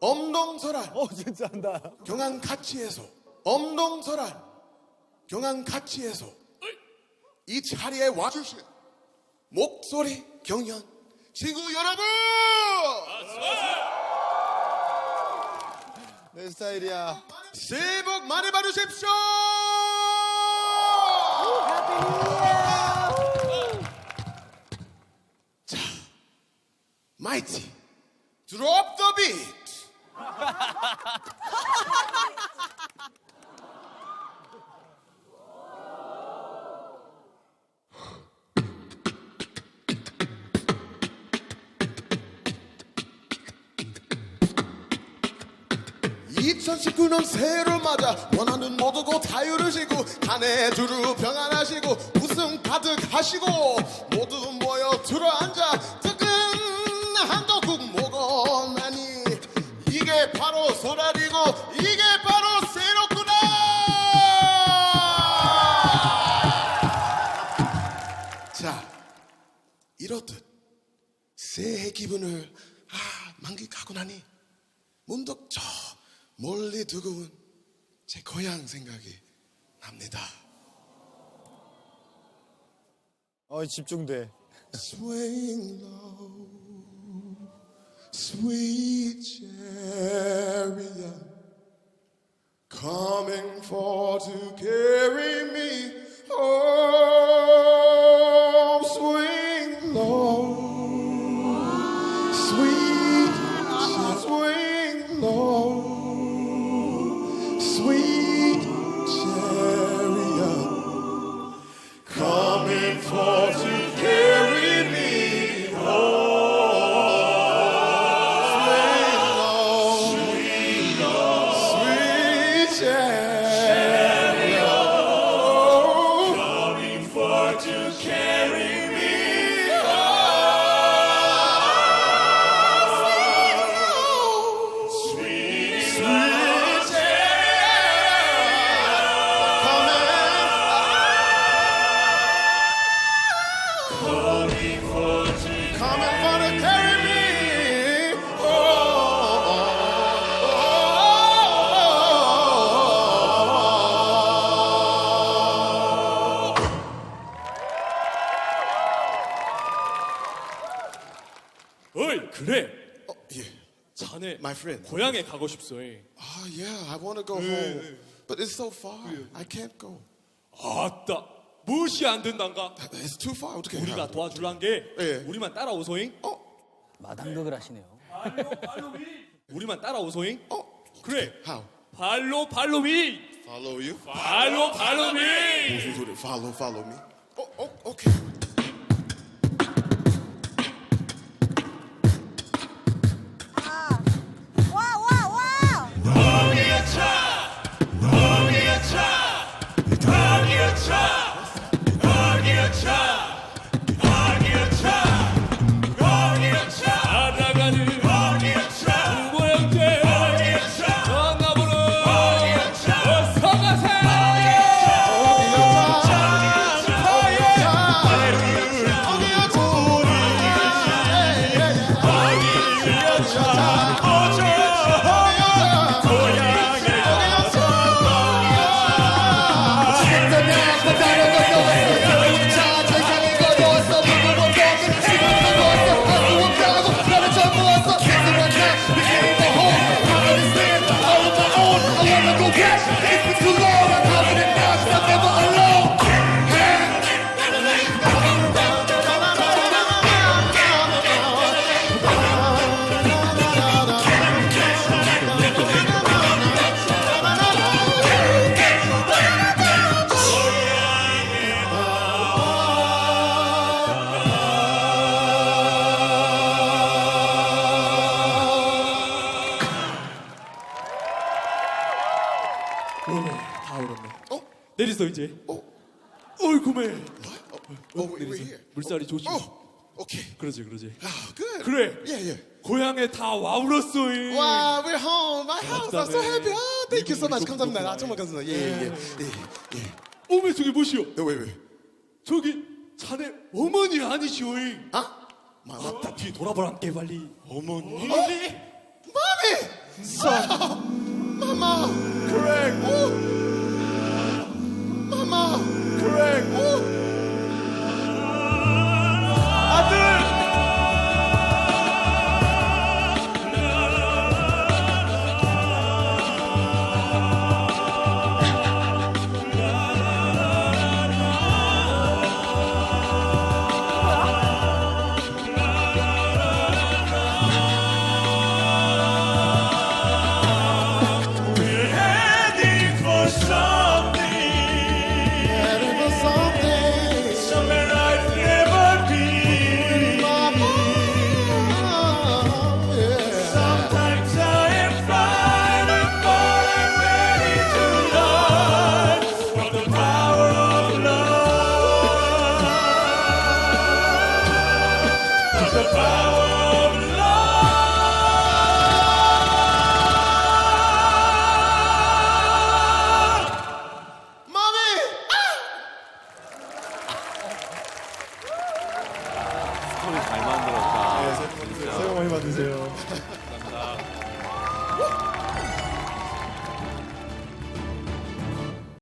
엄동설한 어 진짜 한다. 경안 가치에서. 엄동설한 경안 가치에서. 이 자리에 와주신 목소리 경연. 친구 여러분! 내 스타일이야. 새해 복 많이 받으십시오! 자 마이티. 드롭 더 비트 (2019년) 새해를 맞아 원하는 모두고 자유르시고 한해 두루 평안하시고 웃음 가득하시고 모두 모여 들어앉아 설날이고 이게 바로 새롭구나 자 이렇듯 새해 기분을 아, 만끽하고 나니 문득 저 멀리 두고 온 제 고향 생각이 납니다. 어 집중돼. Swing low, sweet chariot, coming for to carry me home. Low, sweet chariot, swing low, sweet 어이 그래 어, 예. 자네 My friend. 고향에 가고 싶소 Oh yeah, I want to go home, but it's so far. I can't go. 아따 무엇이 안 된단가 It's too far. 어떻게 우리가? 도와줄란 게 예. 우리만 따라오소잉 어, 마당극을 하시네요. 우리만 따라오소잉 어, 그래 how? 발로 발로 미 Follow you? 발로 발로 미 무슨 소리? Follow, follow me. 어, 어, okay. 와, 내리소 이제 어? 어이 구매 Oh, we- we're here. 물살이 조심 Oh, okay. 그러지 그러지 Ah, good. 그래 Yeah, yeah. 고향에 다 와울었어잉 Wow, we're home. My house. I'm so happy. Oh, thank you so much. 감사합니다. 아, 정말 감사합니다. 예, 예, 예, 예. 어메 저기 뭐시오 예. 왜, 왜? 저기 자네 어머니 아니시오잉 아, 마, 맞다. 뒤 돌아보란게 빨리 어머니? 마미! son. Mama. correct. Mama. 스토리 잘 만들었다. 새해 복 많이 받으세요.